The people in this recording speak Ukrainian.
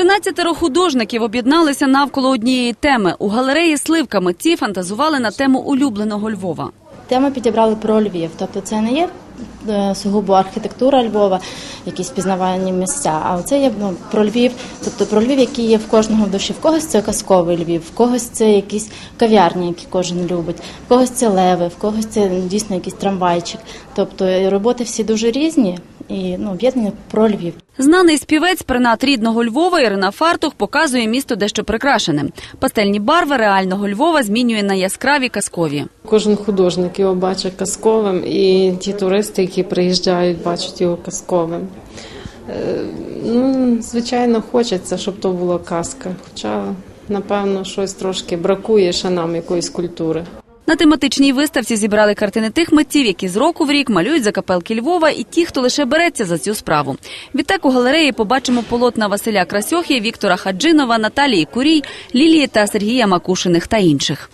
Тринадцятеро художників об'єдналися навколо однієї теми. У галереї Сливка митці фантазували на тему улюбленого Львова. Тему підібрали про Львів. Тобто це не є е, сугубо архітектура Львова, якісь пізнавальні місця, а це є ну, про Львів, тобто про Львів, який є в кожного в душі. В когось це казковий Львів, в когось це якісь кав'ярні, які кожен любить, в когось це леви, в когось це дійсно якийсь трамвайчик. Тобто е, роботи всі дуже різні і ну, об'єднані про Львів. Знаний співець принад рідного Львова Ірина Фартух показує місто дещо прикрашеним. Пастельні барви реального Львова змінює на яскраві казкові. Кожен художник його бачить казковим, і ті туристи, які приїжджають, бачать його казковим. Е, Ну, звичайно, хочеться, щоб то була казка. Хоча, напевно, щось трошки бракує ще нам якоїсь культури. На тематичній виставці зібрали картини тих митців, які з року в рік малюють закапелки Львова, і ті, хто лише береться за цю справу. Відтак у галереї побачимо полотна Василя Красьохи, Віктора Хаджинова, Наталії Курій, Лілії та Сергія Макушиних та інших.